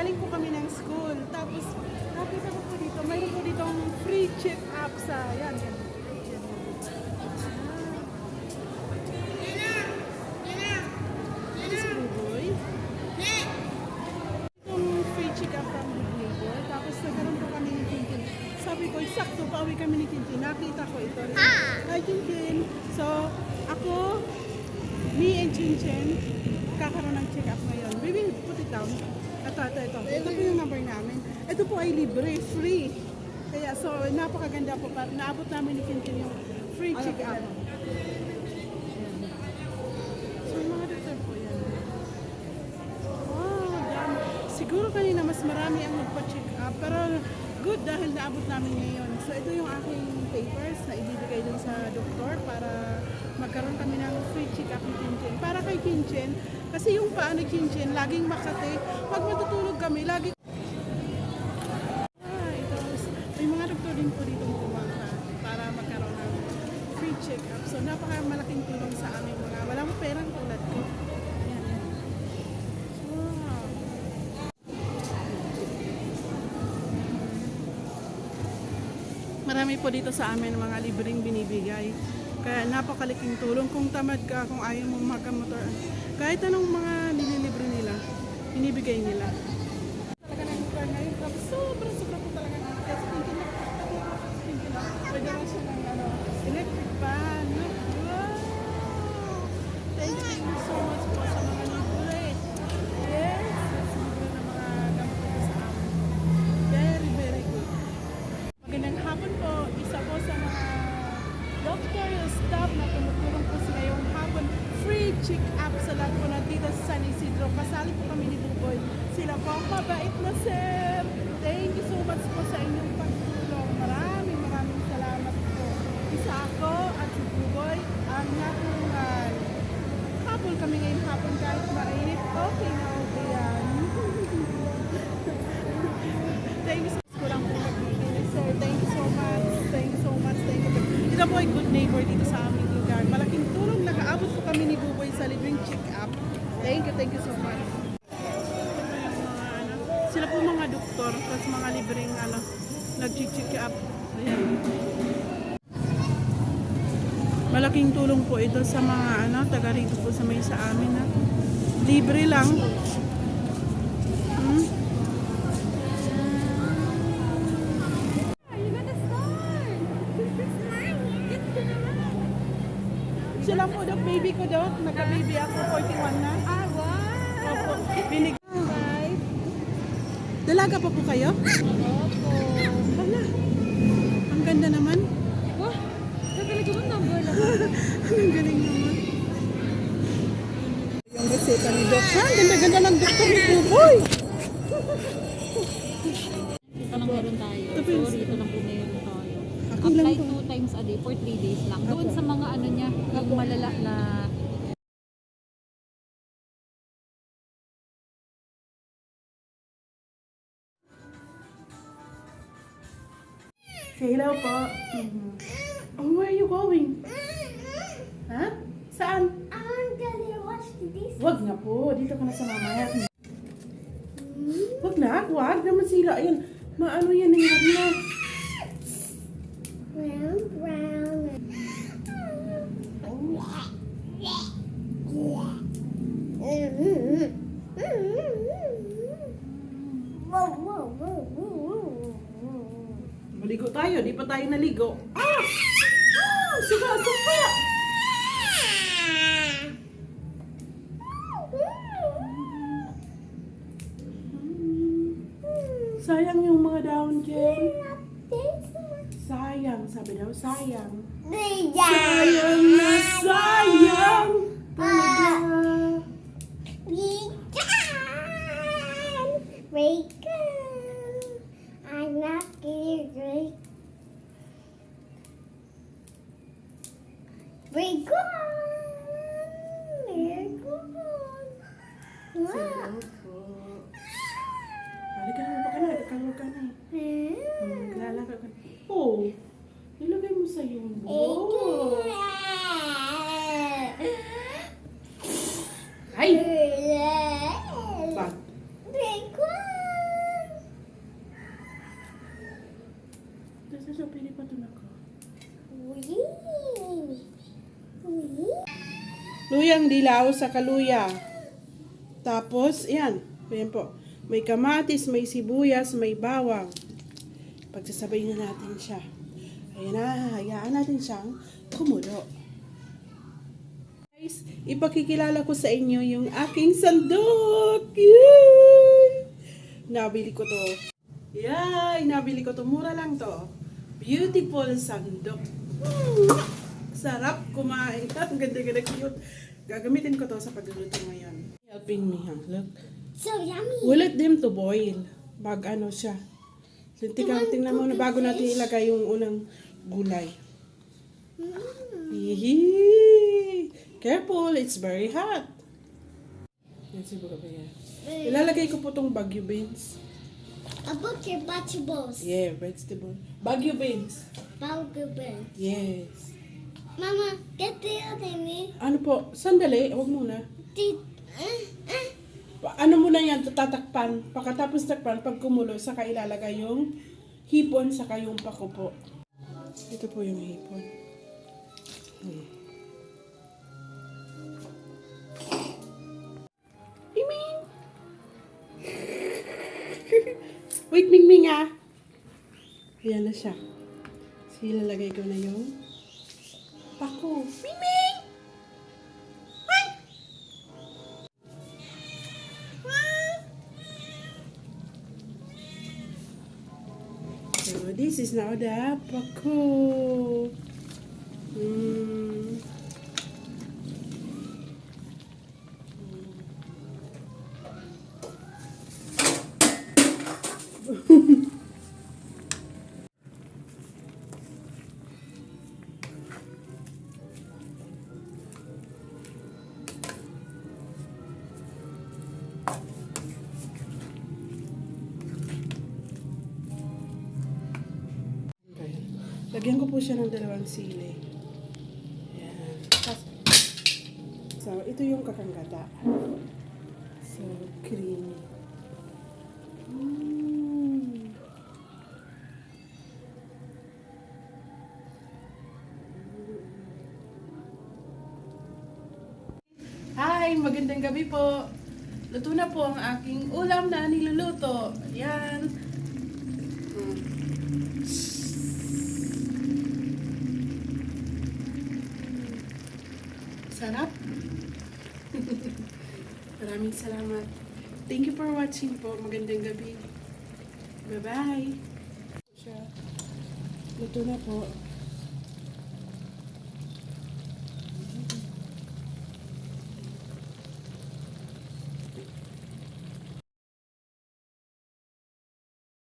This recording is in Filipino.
galing po kami ng school. Tapos, nakita ko po dito, mayroon po dito free check-up sa, yan, yan. Tintin. Sabi ko, sakto, pauwi kami ni Tintin. Nakita ko ito rin. Hi, Tintin. So, ako, me and Chinchin, kakaroon ng check-up ngayon. We will put it down. Ito, ito, ito. Ito po yung number namin. Ito po ay libre, free. Kaya, so, napakaganda po. Pa, naabot namin ni Tintin yung free check-up. So, mga doktor po yan. Wow, dami. Siguro kanina mas marami ang magpa-check up. Pero good dahil naabot namin ngayon. So ito yung aking papers na ibibigay dun sa doktor para magkaroon kami ng free check up ni Kinchin. Para kay Kinchin, kasi yung paa ni Kinchin laging makati. Pag matutulog kami, lagi Ah, ito. May mga doktor din po dito pumunta para magkaroon ng free check up. So napakamalaking tulong sa aming mga walang perang tulad ko. Marami po dito sa amin mga libreng binibigay. Kaya napakaliking tulong kung tamad ka, kung ayaw mong magkamotor. Kahit anong mga nililibre nila, binibigay nila. San Isidro. Kasali po kami ni Buboy. Sila po mabait na sir. Thank you so much po sa inyong pagtulong. Maraming maraming salamat po. Isa ako at si Buboy ang natungan. Hapon kami ngayong hapon kahit mainit. Okay na okay yan. Thank you so much. Kulang po nagbibigay. Sir, thank you so much. Thank you so much. Thank you. Ito po ay good neighbor dito sa aming lugar. Malaking tulong. Nakaabot po kami ni Buboy sa libreng check-up. Thank you, thank you so much. Mga ano, Sila po mga doktor, tapos mga libreng ano, nag-check up. Ayan. Malaking tulong po ito sa mga ano, taga rito po sa may sa amin. Ha. Libre lang. Hmm? Sila po dok, baby ko dok. Nagka-baby ako, 41 na. Dalaga pa po kayo? Opo. Hala. Ang ganda naman. Wah, talaga mo number lang. Ang galing naman. Yung reseta ni Doc. Ha? Ganda-ganda ng doktor ni Buboy. Ito lang meron tayo. Ito po yung- Sorry, ito lang po meron tayo. Apply two times a day for three days lang. Doon sa mga ano niya, yung malala na hello po. Oh, where are you going? Ha? Saan? I'm gonna watch this. Wag na po. Dito ka na sa mamaya. Wag na. Wag naman sila. Ayan. Maano yan ang yan na. Maligo tayo. Di pa tayo naligo. Ah! Ah! Suka, suka! Sayang yung mga down dyan. Sayang. Sabi daw, sayang. Sayang na sayang. Bacon. Bacon. Wow. Halika na, baka na. Kalog ka na eh. Maglalaka ka. Oh, ilagay mo sa yung bowl. Luyang dilaw sa kaluya. Tapos, yan. Ayan po. May kamatis, may sibuyas, may bawang. Pagsasabay na natin siya. Ayan na, hayaan natin siyang kumulo. Guys, ipakikilala ko sa inyo yung aking sandok. Yay! Nabili ko to. Yay! Nabili ko to. Mura lang to. Beautiful sandok. Hmm, Sarap kumain. Ang ganda-ganda cute. Gagamitin ko to sa pagluluto ngayon. Helping me, ha? Look. So yummy. We let them to boil. Bag ano siya. Tingnan, tingnan mo na bago natin ilagay yung unang gulay. Hihi! Careful, it's very hot. Yan si Buka yan. Ilalagay ko po tong bagyo beans. A book your vegetables. Yeah, vegetable. Bagyo beans. Bowgubin. Yes. Mama, get the other me. Ano po? Sandali, huwag muna. Uh, uh. Pa- Ano muna yan, tatakpan. Pagkatapos takpan, pag kumulo, saka ilalagay yung hipon, saka yung pako po. Ito po yung hipon. Hmm. Ming! Wait, Ming Ming ah! Ayan na siya. So, ilalagay ko na yung pako. Ming Ming! Ay! So this is now the pako. Mm. Okay. Lagyan ko po siya ng dalawang sili. Ayan. So, ito yung kakanggata. So, creamy. Mm. Hi! Magandang gabi po. Luto na po ang aking ulam na niluluto. Maraming salamat. Thank you for watching po. Magandang gabi. Bye-bye. Luto na po.